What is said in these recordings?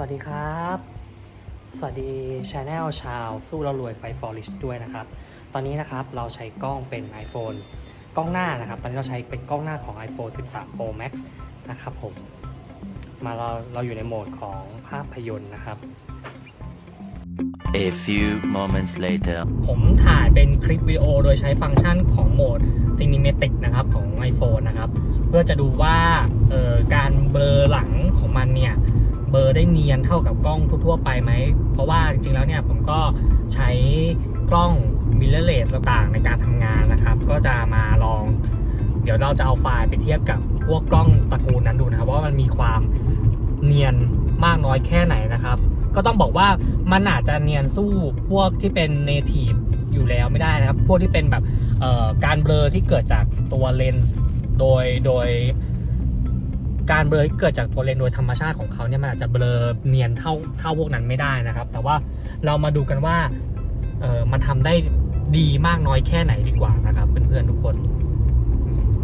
สวัสดีครับ สวัสดีช anel ชาว สู้เรารวยไฟฟอริชด้วยนะครับ ตอนนี้นะครับเราใช้กล้องเป็น iPhone กล้องหน้านะครับ ตอนนี้เราใช้เป็นกล้องหน้าของ iPhone 13 Pro Max นะครับผม มาเราเราอยู่ในโหมดของภาพยนตร์นะครับ A few moments later. ผมถ่ายเป็นคลิปวิดีโอโดยใช้ฟังก์ชันของโหมด Cinematic นะครับของ iPhone นะครับ เพื่อจะดูว่าเอ่อการเบลอหลังของมันเนี่ย เบลอได้เนียนเท่ากับกล้องทั่วๆไปไหม เพราะว่าจริงๆแล้วเนี่ยผมก็ใช้กล้อง mirrorless ต่างๆในการทำงานนะครับ ก็จะมาลอง เดี๋ยวเราจะเอาไฟล์ไปเทียบกับพวกกล้องตระกูลนั้นดูนะครับ ว่ามันมีความเนียนมากน้อยแค่ไหนนะครับ ก็ต้องบอกว่ามันอาจจะเนียนสู้พวกที่เป็น native อยู่แล้วไม่ได้นะครับ พวกที่เป็นแบบการเบลอที่เกิดจากตัวเลนส์โดยโดย การเบลอที่เกิดจากตัวเลนส์โดยธรรมชาติของเขาเนี่ยมันอาจจะเบลอเนียนเท่าเท่าพวกนั้นไม่ได้นะครับ แต่ว่าเรามาดูกันว่าเออมันทำได้ดีมากน้อยแค่ไหนดีกว่านะครับเพื่อนๆทุกคน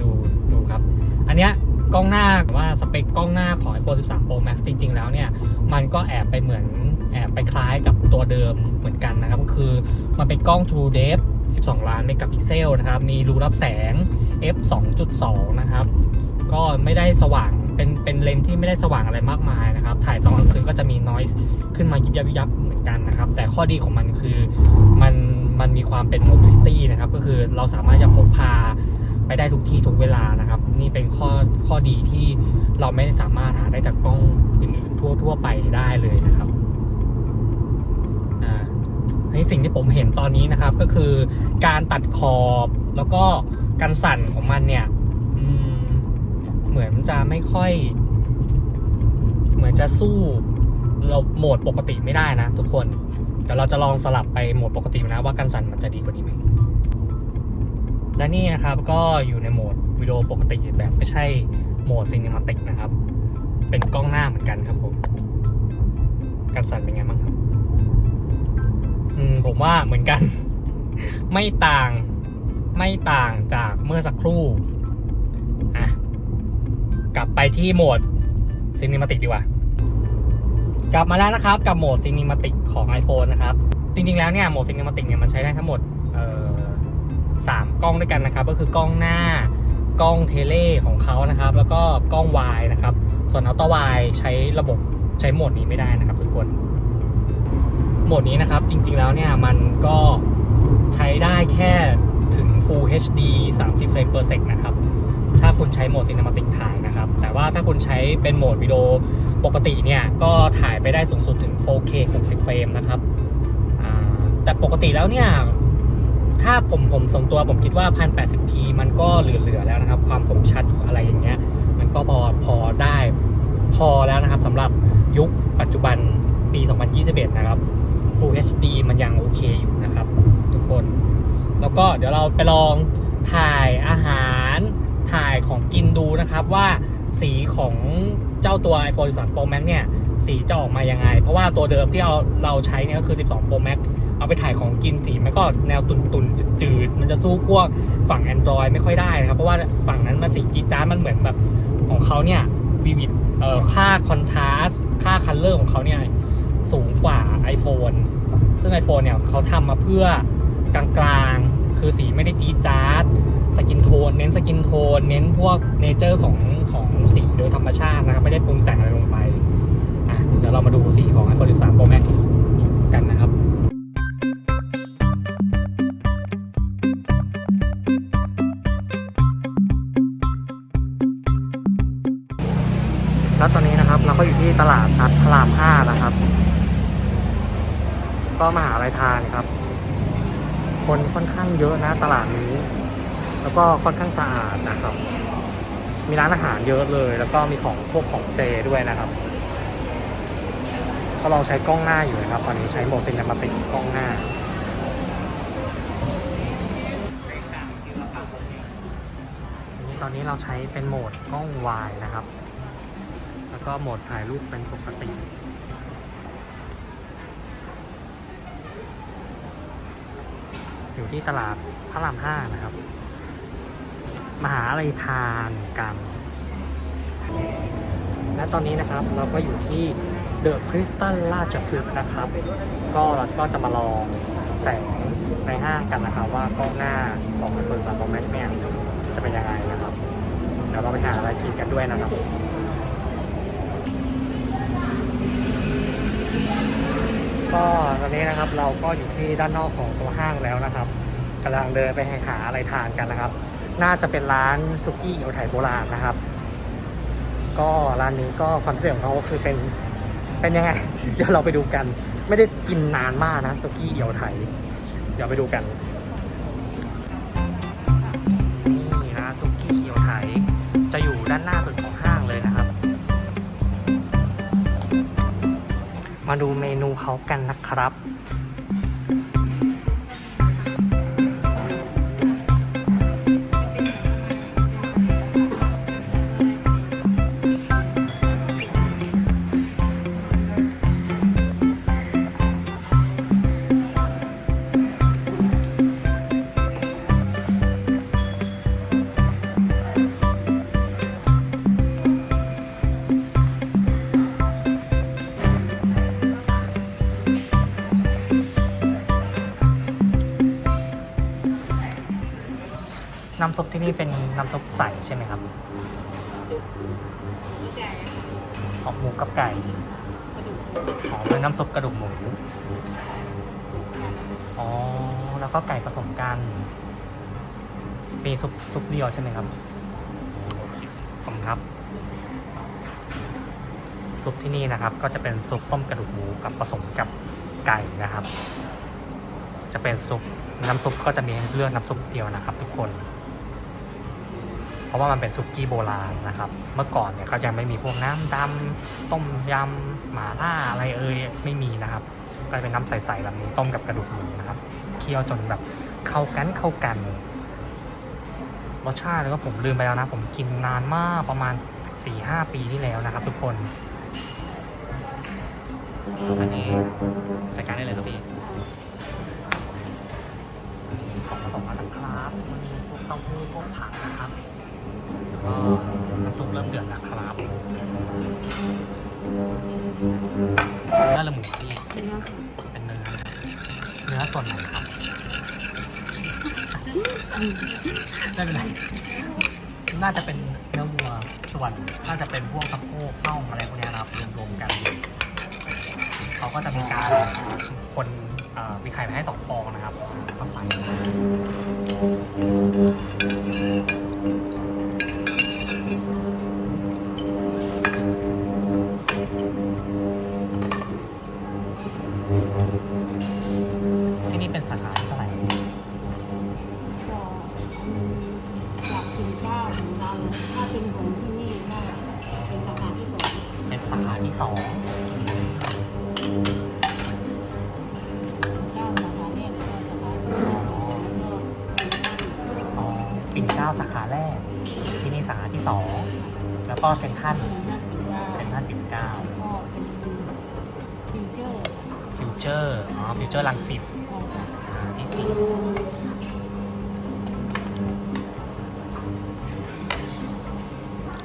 ดูดูครับ อันเนี้ยกล้องหน้าว่าสเปคกล้องหน้าของ iPhone 13 Pro Max จริง ๆ แล้วเนี่ย มันก็แอบไปเหมือนแอบไปคล้ายกับตัวเดิมเหมือนกันนะครับ ก็คือมันเป็นกล้อง True Depth 12 ล้านเมกะพิกเซลนะครับ มีรูรับแสง f 2.2 นะครับ ก็ไม่ได้สว่าง เป็นเป็นเลนที่ไม่ได้สว่างอะไรมากมายนะครับ ถ่ายตอนกลางคืนก็จะมี noise ขึ้นมายิบยับยับเหมือนกันนะครับ แต่ข้อดีของมันคือมันมันมีความเป็น mobility นะครับ ก็คือเราสามารถจะพกพาไปได้ทุกที่ทุกเวลานะครับ นี่เป็นข้อข้อดีที่เราไม่สามารถหาได้จากกล้องอื่นๆทั่วทั่วไปได้เลยนะครับอ่าอันนี้สิ่งที่ผมเห็นตอนนี้นะครับก็คือการตัดขอบแล้วก็การสั่นของมันเนี่ย มือนจะไม่ค่อย เหมือนจะสู้เราโหมดปกติไม่ได้นะทุกคน เดี๋ยวเราจะลองสลับไปโหมดปกตินะว่าการสั่นมันจะดีกว่านี้ไหมและนี่นะครับก็อยู่ในโหมดวิดีโอปกติแบบไม่ใช่โหมดซีนิมาติกนะครับ เป็นกล้องหน้าเหมือนกันครับผมการสั่นเป็นไงบ้างครับอืมผมว่าเหมือนกัน ไม่ต่างไม่ต่างจากเมื่อสักครู่อะ กลับไปที่โหมดซีนิมาติกดีกว่า กลับมาแล้วนะครับ กับโหมดซีนิมาติกของ iPhone นะครับ จริงๆแล้วเนี่ยโหมดซีนิมาติกเนี่ยมันใช้ได้ทั้งหมดสามกล้องด้วยกันนะครับ ก็คือกล้องหน้ากล้องเทเลของเขานะครับ แล้วก็กล้องวายนะครับ ส่วนอัลตร้าวายใช้ระบบใช้โหมดนี้ไม่ได้นะครับทุกคนโหมดนี้นะครับ จริงๆแล้วเนี่ยมันก็ใช้ได้แค่ถึง Full HD 30 เฟรม per sec นะครับ ถ้าคุณใช้โหมด Cinematic ถ่ายนะครับ แต่ว่าถ้าคุณใช้เป็นโหมดวิดีโอปกติเนี่ย ก็ถ่ายไปได้สูงสุดถึง 4K 60 เฟรมนะครับแต่ปกติแล้วเนี่ย ถ้าผมผมส่วนตัวผมคิดว่า 1080p มันก็เหลือๆแล้วนะครับ ความคมชัดอะไรอย่างเงี้ย มันก็พอพอได้พอแล้วนะครับสำหรับยุคปัจจุบันปี 2021 นะครับ Full HD มันยังโอเคอยู่นะครับ ทุกคน แล้วก็เดี๋ยวเราไปลองถ่ายอาหาร ถ่ายของกินดูนะครับว่าสีของเจ้าตัว iPhone 13 Pro Max เนี่ยสีจะออกมายังไง เพราะว่าตัวเดิมที่เราเราใช้เนี่ยก็คือ 12 Pro Max เอาไปถ่ายของกินสีมันก็แนวตุนตุนๆจืด มันจะสู้พวกฝั่ง Android ไม่ค่อยได้นะครับ เพราะว่าฝั่งนั้นมันสีจีดจ้าดมันเหมือนแบบของเขาเนี่ยวิวิดเอ่อค่าคอนทราสค่าคัลเลอร์ของเขาเนี่ยสูงกว่า iPhone ซึ่ง iPhone เนี่ยเขาทำมาเพื่อกลางๆ คือสีไม่ได้จี๊ดจ๊าด สกินโทน เน้นสกินโทน เน้นพวกเนเจอร์ของของสีโดยธรรมชาตินะครับ ไม่ได้ปรุงแต่งอะไรลงไปอะเดี๋ยวเรามาดูสีของ iPhone 13 Pro Max กันนะครับแล้วตอนนี้นะครับเราก็อยู่ที่ตลาดนัดพระรามห้านะครับ ก็มาหาอะไรทานครับ คนค่อนข้างเยอะนะตลาดนี้ แล้วก็ค่อนข้างสะอาดนะครับ มีร้านอาหารเยอะเลย แล้วก็มีของพวกของเจด้วยนะครับก็ลองใช้กล้องหน้าอยู่นะครับ ตอนนี้ใช้โหมดซินมาติกกล้องหน้าตอนนี้เราใช้เป็นโหมดกล้องวายนะครับ แล้วก็โหมดถ่ายรูปเป็นปกติ อยู่ที่ตลาดพระรามห้านะครับ มาหาอะไรทานกัน และตอนนี้นะครับเราก็อยู่ที่เดอะคริสตัลราชพฤกษ์นะครับ ก็เราก็จะมาลองแสงในห้างกันนะครับ ว่ากล้องหน้าของไอโฟนสามโปรแม็กเนี่ยจะเป็นยังไงนะครับ เดี๋ยวเราไปหาอะไรกินกันด้วยนะครับก็ตอนนี้นะครับเราก็อยู่ที่ด้านนอกของตัวห้างแล้วนะครับกำลังเดินไปหาอะไรทานกันนะครับ น่าจะเป็นร้านซุกี้เอียวไทยโบราณนะครับ ก็ร้านนี้ก็คอนเซ็ปต์ของเขาคือเป็นเป็นยังไงเดี๋ยวเราไปดูกัน ไม่ได้กินนานมากนะซุกี้เอียวไทยเดี๋ยวไปดูกันนี่นะซุกี้เอียวไทยจะอยู่ด้านหน้าสุดของห้างเลยนะครับ มาดูเมนูเขากันนะครับ นี่เป็นน้ำซุปใสใช่ไหมครับออกหมูกับไก่อ๋อเป็นน้ำซุปกระดูกหมู อ๋อ แล้วก็ไก่ผสมกันมีซุปซุปเดียวใช่ไหมครับคขอบครับ ซุปที่นี่นะครับ ก็จะเป็นซุปต้มกระดูกหมูกับผสมกับไก่นะครับ จะเป็นซุปน้ำซุปก็จะมีเลือกน้ำซุปเดียวนะครับ ทุกคน เพราะว่ามันเป็นซุกี้โบราณนะครับ เมื่อก่อนเนี่ยเขาจะไม่มีพวกน้ำดำต้มยำหม่าล่าอะไรเอ่ยไม่มีนะครับ ก็เป็นน้ำใสๆแบบนี้ต้มกับกระดูกหมูนะครับ เคี่ยวจนแบบเข้ากันเข้ากัน รสชาติแล้วก็ผมลืมไปแล้วนะ ผมกินนานมากประมาณ4ี่ห้าปีที่แล้วนะครับ ทุกคนอันนี้จัดการได้เลยครับพี่ของผสมมาแล้วครับมีพวกเต้าหู้พวกผักนะครับ ก็น้ำซุปเริ่มเดือดแล้วครับเนื้อละหมูพี่เป็นเนื้อเนื้อส่วนไหนครับไม่เป็นไรน่าจะเป็นเนื้อวัวส่วนน่าจะเป็นพวกสะโพกน่องอะไรพวกนี้นะครับรวมๆกัน เขาก็จะมีการคนเอ่อมีไข่มาให้สองฟองนะครับก็ใส่ เจอร์อ๋อฟิวเจอร์ลังสิตที่สี่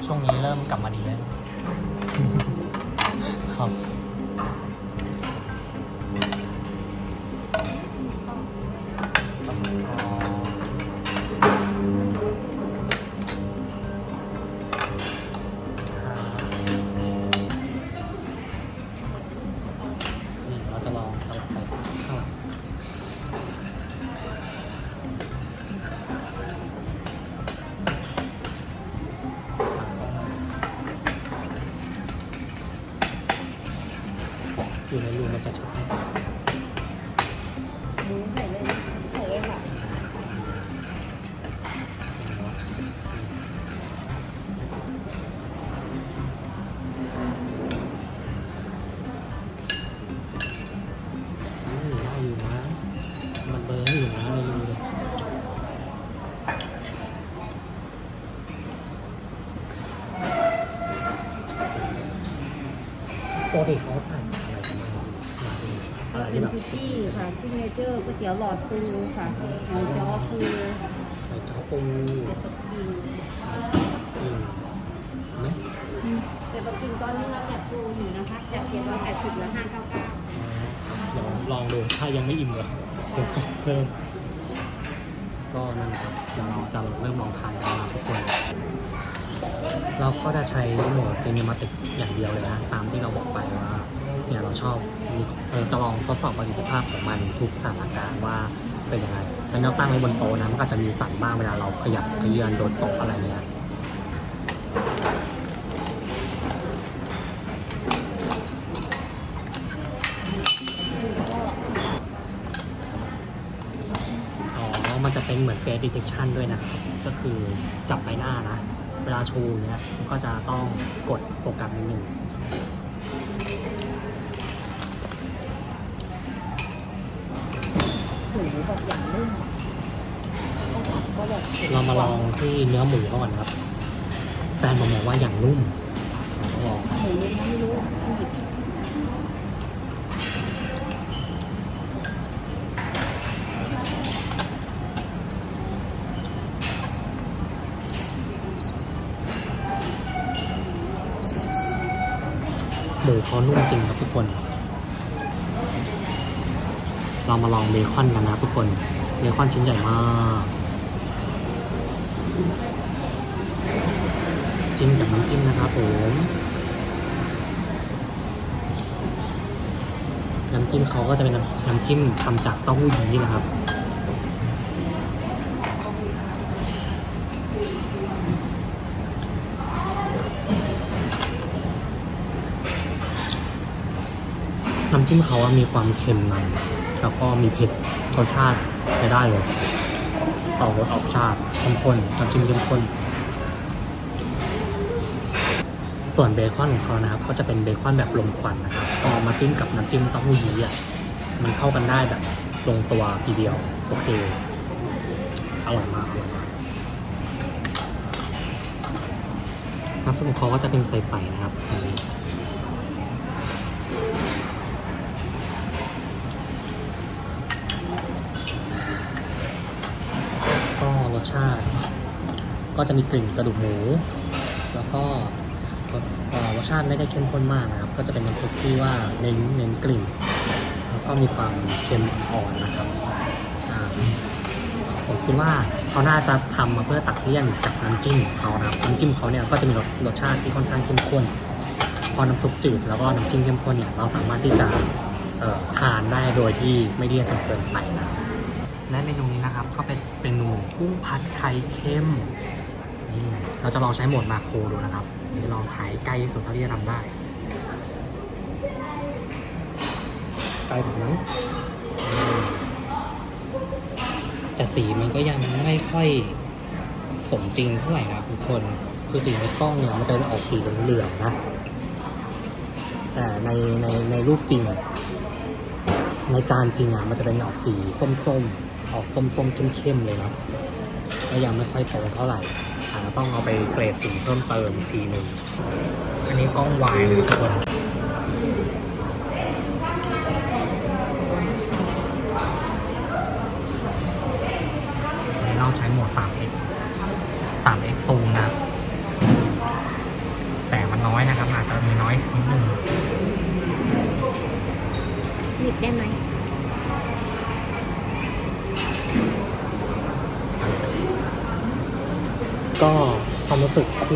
ช่วงนี้เริ่มกลับมาดีแล้วครับ ปกติเขาสั่งอะไรกันบ้างมาดูอะไรเป็ที่นแบบซุกี้ค่ะซิกเนเจอร์ก๋วยเตี๋ยวหลอดปูค่ะหมูจ้อปูใส่เจ้าปูเป็ดปักกิ่งอืมไหมเป็ดปักกิ่งตอนนี้เราจัดปูอยู่นะคะจัดเจ็ดร้อยแต่สิบละห้าเก้าเก้าเดี๋ยวลองดูถ้ายังไม่อิ่มเลยเดี๋ยวจัดเพิ่มก็นั่นครับเดี๋ยวเราจะเริ่มลองทานกันแล้วทุกคน เราก็จะใช้โหมดซีนิมาติกอย่างเดียวเลยนะตามที่เราบอกไปว่าเนี่ยเราชอบเออจะลองทดสอบประสิทธิภาพของมันทุกสถานการณ์ว่าเป็นยังไงแต่เราตั้งไว้บนโต๊ะนะมันก็จะมีสั่นบ้างเวลาเราขยับขยื่นโดนโต๊ะอะไรเงี้ยอ๋อมันจะเป็นเหมือน face detection ด้วยนะครับ ก็คือจับใบหน้านะ เวลาชูอย่างเนี้ยก็จะต้องกดโฟกัสนิดนึงหมูแบบอย่างนุ่มอะก็แบบเรามาลองที่เนื้อหมูก่อนครับ แฟนผมบอกว่าอย่างนุ่ม เขานุ่มจริงครับทุกคน เรามาลองเบคอนกันนะทุกคน เบคอนชิ้นใหญ่มาก จิ้มกับน้ำจิ้มนะครับผมน้ำจิ้มเขาก็จะเป็นน้ำน้ำจิ้มทำจากเต้าหู้ยี้นะครับ จิ้มเขาอะมีความเค็มนำแล้วก็มีเผ็ดรสชาติใช้ได้เลยออกรสออกชาติเข้มข้นน้ำจิ้มเข้มข้น ส่วนเบคอนของเขานะครับก็จะเป็นเบคอนแบบลมควันนะครับพอมาจิ้มกับน้ำจิ้มเต้าหู้ยี้อะมันเข้ากันได้แบบลงตัวทีเดียวโอเคอร่อยมากอร่อยมากน้ำซุปของเขาก็จะเป็นใสๆนะครับ ก็จะมีกลิ่นกระดูกหมู แล้วก็รสชาติไม่ได้เข้มข้นมากนะครับ ก็จะเป็นน้ำซุปที่ว่าเน้นเน้นกลิ่น แล้วก็มีความเค็มอ่อนนะครับผมคิดว่าเขาน่าจะทำมาเพื่อตัดเลี่ยนกับน้ำจิ้มเขานะครับน้ำจิ้มเขาเนี่ยก็จะมีรสรสชาติที่ค่อนข้างเข้มข้น พอน้ำซุปจืดแล้วก็น้ำจิ้มเข้มข้นเนี่ยเราสามารถที่จะทานได้โดยที่ไม่เลี่ยนจนเกินไปนะและเมนูนี้นะครับก็เป็นเมนูกุ้งผัดไข่เค็ม เราจะลองใช้โหมดมาโครดูนะครับเดี๋ยวจะลองถ่ายใกล้ที่สุดเท่าที่จะทำได้ใกล้แบบนั้นอืมแต่สีมันก็ยังไม่ค่อยสมจริงเท่าไหร่นะทุกคนคือสีในกล้องเนี่ยมันจะออกสีเหลืองๆนะแต่ในในในรูปจริง ในจานจริงอะมันจะเป็นออกสีส้มๆ ออกส้มๆเข้มๆเลยนะก็ยังไม่ค่อยโตเท่าไหร่อาจจะ ต้องเอาไปเกรดสีเพิ่มเติมอีกทีหนึ่งอันนี้กล้องวายเลยทุกคน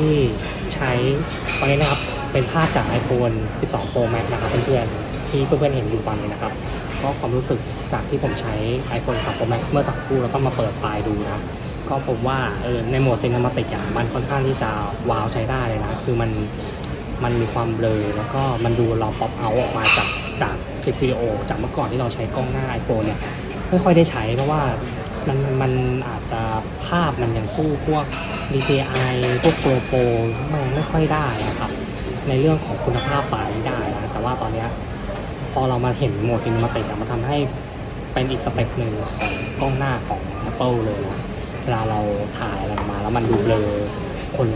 ที่ใช้ตอนนี้นะครับเป็นภาพจาก iPhone 12 Pro Max นะครับเพื่อนๆที่เพื่อนๆเห็นอยู่ตอนนี้นะครับก็ความรู้สึกจากที่ผมใช้ iPhone 12 Pro Max เมื่อสักครู่แล้วก็มาเปิดไฟล์ดูนะก็พบว่าเออในโหมด Cinematic อะมันค่อนข้างที่จะว้าวใช้ได้เลยนะคือมันมันมีความเบลอแล้วก็มันดูเราป๊อปเอาออกมาจากจากคลิปวิดีโอจากเมื่อก่อนที่เราใช้กล้องหน้า iPhone เนี่ยไม่ค่อยได้ใช้เพราะว่า มันมันอาจจะภาพมันยังสู้พวก DJI พวก GoPro ไม่ไม่ค่อยได้นะครับ ในเรื่องของคุณภาพไฟล์ไม่ได้นะแต่ว่าตอนนี้พอเรามาเห็นโหมดซินิมาติกมันทำให้เป็นอีกสเต็ปหนึ่งของกล้องหน้าของ Apple เลยนะเวลาเราถ่ายอะไรมาแล้วมันดูเลอคน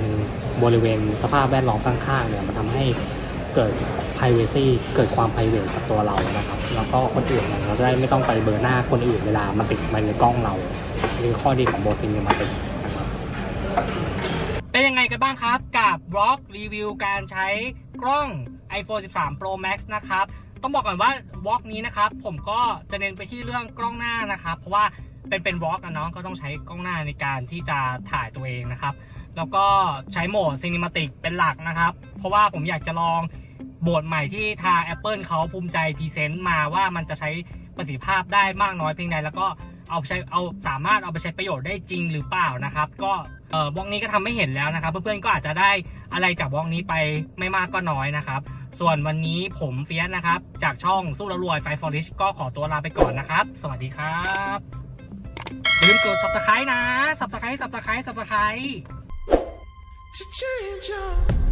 บริเวณสภาพแวดล้อมข้างๆเนี่ยมันทำให้ เกิด privacy เกิดความ private กับตัวเรานะครับ แล้วก็คนอื่นเนี่ยเราจะได้ไม่ต้องไปเบลอหน้าคนอื่นเวลามันติดมาในกล้องเรานี่คือข้อดีของโหมดซินิมาติกเป็นยังไงกันบ้างครับ กับบล็อกรีวิวการใช้กล้อง iPhone 13 Pro Max นะครับ ต้องบอกก่อนว่าวอล์กนี้นะครับ ผมก็จะเน้นไปที่เรื่องกล้องหน้านะครับ เพราะว่าเป็นเป็นวอล์กอะเนาะก็ต้องใช้กล้องหน้าในการที่จะถ่ายตัวเองนะครับ แล้วก็ใช้โหมดซีนิมาติกเป็นหลักนะครับ เพราะว่าผมอยากจะลอง โหมดใหม่ที่ทาง Apple เขาภูมิใจพรีเซนต์มาว่ามันจะใช้ประสิทธิภาพได้มากน้อยเพียงใดแล้วก็เอาใช้เอาสามารถเอาไปใช้ประโยชน์ได้จริงหรือเปล่านะครับ ก็เออวอล์กนี้ก็ทำให้เห็นแล้วนะครับ เพื่อนๆก็อาจจะได้อะไรจากวอล์กนี้ไปไม่มากก็น้อยนะครับ ส่วนวันนี้ผมเฟียสนะครับ จากช่องสู้แล้วรวยไฟฟอริชก็ขอตัวลาไปก่อนนะครับ สวัสดีครับอย่าลืมกด subscribe นะ subscribe subscribe subscribe